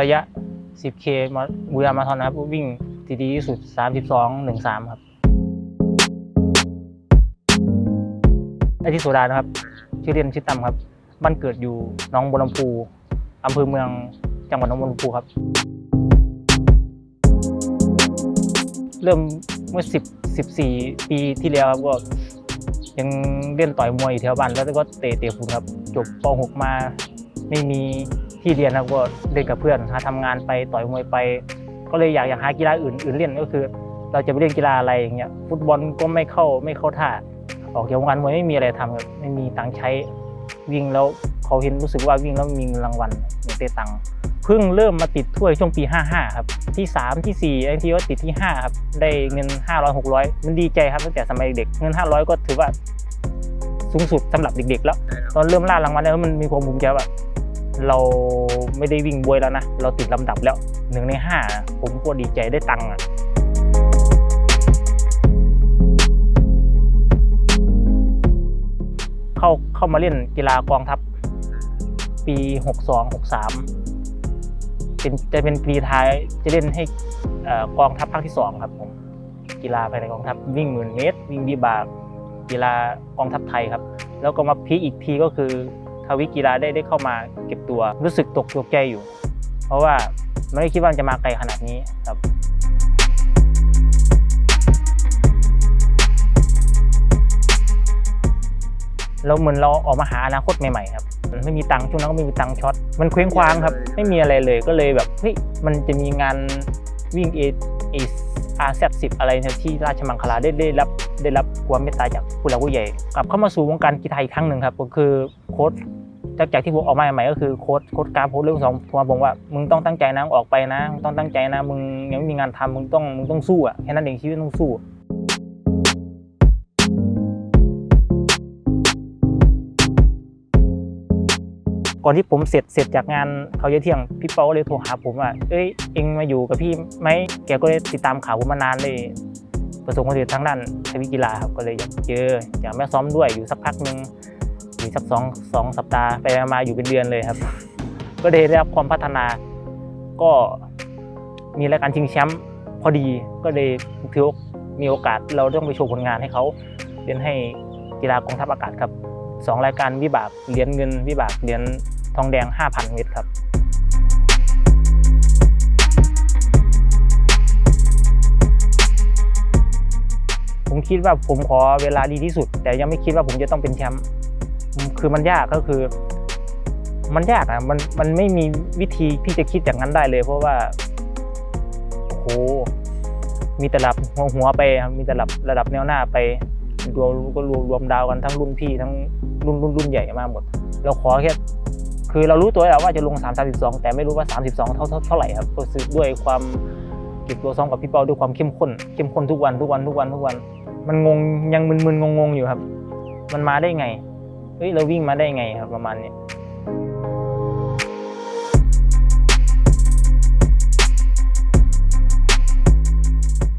ระยะ 10K มาบุรีรัมย์มาราธอนนะครับ วิ่งที่ดีที่สุด 32 13 ครับไอที่โซดานะครับ ชื่อเรียนชื่อตั้มครับ บ้านเกิดอยู่หน้องบัวลำพูอำเภอเมืองจังหวัดหนองบัวลำพูครับ เริ่มเมื่อ 10 14 ปีที่แล้วครับก็ยังเล่นต่อยมวยอยู่แถวบ้านแล้วก็เตะเตะฝุ่นครับ จบป .6 มาไม่มี ที่เรียนครับก็เล่นกับเพื่อนหาทำงานไปต่อยมวยไป ก็เลยอยากอยากหากีฬาอื่นอื่นเล่นก็คือ เราจะไปเล่นกีฬาอะไรอย่างเงี้ยฟุตบอลก็ไม่เข้าไม่เข้าท่าออกจากวงการมวยไม่มีอะไรทำครับไม่มีตังค์ใช้วิ่งแล้วเขาเห็นรู้สึกว่าวิ่งแล้วมีเงินรางวัลอย่างเตะตังค์เพิ่งเริ่มมาติดถ้วยช่วงปี 55 ครับ ที่ 3 ที่ 4ไอ้ที่ว่าติดที่ 5 ครับ ได้เงิน 500 600 มันดีใจครับตั้งแต่สมัยเด็กเงิน 500 ก็ถือว่าสูงสุดสำหรับเด็กๆ แล้ว ตอนเริ่มล่ารางวัลแล้วมันมีความภูมิใจว่า เราไม่ได้วิ่งบวยแล้วนะ เราติดลำดับแล้วหนึ่งในห้าผมก็ดีใจได้ตังค์อะเข้าเข้ามาเล่นกีฬากองทัพ ปี 62 63 เป็นจะเป็นปีท้ายจะเล่นให้กองทัพภาคที่ 2 ครับผมกีฬาภายในกองทัพวิ่งหมื่นเมตร วิ่งวิบากกีฬากองทัพไทยครับ แล้วก็มาพีอีกทีก็คือ ทวิกีฬาได้ได้เข้ามาเก็บตัว รู้สึกตกตกใจอยู่ เพราะว่าไม่ได้คิดว่ามันจะมาไกลขนาดนี้ครับเราเหมือนเราออกมาหาอนาคตใหม่ๆครับมันไม่มีตังค์ช่วงนั้นก็ไม่มีตังค์ช็อต มันเคว้งคว้างครับ ไม่มีอะไรเลยก็เลยแบบเฮ้ยมันจะมีงานวิ่งเอเออาร์เซสิบอะไรเนี่ยที่ราชมังคลาได้ได้รับ ได้รับความเมตตาจากผู้หลักผู้ใหญ่กลับเข้ามาสู่วงการกีฬาอีกครั้งหนึ่งครับก็คือโค้ชจากจากที่ผมออกมาใหม่ก็คือโค้ชโค้ชกราฟโค้ชเรื่องสองโทรมบอกว่ามึงต้องตั้งใจนะออกไปนะมึงต้องตั้งใจนะมึงยังไม่มีงานทำมึงต้องมึงต้องสู้อะแค่นั้นเองชีวิตต้องสู้ก่อนที่ผมเสร็จเสร็จจากงานเขาเยอะเที่ยงพี่เปาก็เลยโทรหาผมว่าเอ้ยเอ็งมาอยู่กับพี่ไหมแกก็เลยติดตามข่าวผมมานานเลย ประสบความสำเร็จทางด้านทวิกีฬาครับก็เลยอยากเจออยากแม่ซ้อมด้วยอยู่สักพักหนึ่งอยู่สักสองสองสัปดาห์ไปมาอยู่เป็นเดือนเลยครับ ก็ได้รับความพัฒนา ก็มีรายการชิงแชมป์พอดีก็เลยถือว่ามีโอกาสเราต้องไปโชว์ผลงานให้เขาเรียนให้กีฬากองทัพอากาศครับสองรายการวิบากเหรียญเงินวิบากเหรียญทองแดง 5,000 เมตรครับ คิดว่าผมขอเวลาดีที่สุด แต่ยังไม่คิดว่าผมจะต้องเป็นแชมป์คือมันยากก็คือ มันยากอะมันมันไม่มีวิธีที่จะคิดอย่างนั้นได้เลย เพราะว่าโอ้โหมีแต่ระดับหัวหัวไปครับมีแต่ระดับระดับแนวหน้าไปรวมก็รวมรวมดาวกันทั้งรุ่นพี่ทั้งรุ่นรุ่นรุ่นใหญ่มาหมด เราขอแค่คือเรารู้ตัวแล้วว่าจะลง 3 32 แต่ไม่รู้ว่า 32 เท่าเท่าเท่าไหร่ครับก็คือด้วยความเก็บตัวซ้อมกับพี่เปาด้วยความเข้มข้นเข้มข้นทุกวันทุกวันทุกวันทุกวัน มันงงยังมึนๆงงๆอยู่ครับ มันมาได้ไงเฮ้ยเราวิ่งมาได้ไงครับ ประมาณนี้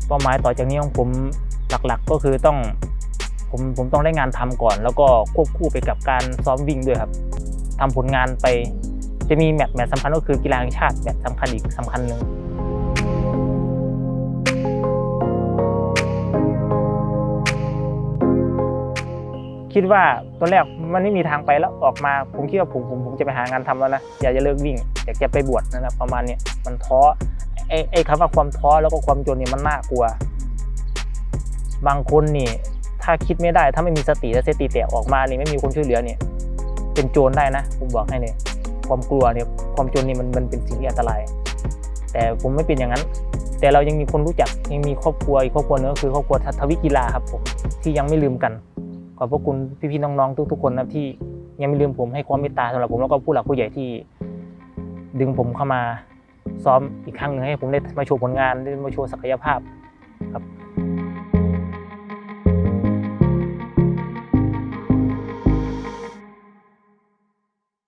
เป้าหมายต่อจากนี้ของผมหลักๆก็คือต้องผมผมต้องได้งานทำก่อน แล้วก็ควบคู่ไปกับการซ้อมวิ่งด้วยครับทำผลงานไปจะมีแมตช์แมตช์สำคัญก็คือกีฬาแห่งชาติแมตช์สำคัญอีกสำคัญหนึ่ง คิดว่าตอนแรกมันไม่มีทางไปแล้วออกมาผมคิดว่าผมผมผมจะไปหางานทำแล้วนะอยากจะเลิกวิ่งอยากจะไปบวชนะครับประมาณนี้มันท้อไอ้ไอ้คำว่าความท้อแล้วก็ความจนเนี่ยมันน่ากลัว บางคนนี่ ถ้าคิดไม่ได้ถ้าไม่มีสติและสติแตกออกมานี่ไม่มีคนช่วยเหลือเนี่ยเป็นโจรได้นะผมบอกให้เนี่ยความกลัวเนี่ยความจนนี่มันมันเป็นสิ่งที่อันตราย แต่ผมไม่เป็นอย่างนั้น แต่เรายังมีคนรู้จักยังมีครอบครัวอีกครอบครัวหนึงก็คือครอบครัวทวิกีฬาครับผมที่ยังไม่ลืมกัน ขอบพระคุณพี่ๆน้องๆทุก ๆ คนนะที่ยังไม่ลืมผมให้ความเมตตาสำหรับผมแล้วก็ผู้หลักผู้ใหญ่ที่ ดึงผมเข้ามาซ้อมอีกครั้งหนึ่งให้ผมได้มาโชว์ผลงานได้มาโชว์ศักยภาพครับ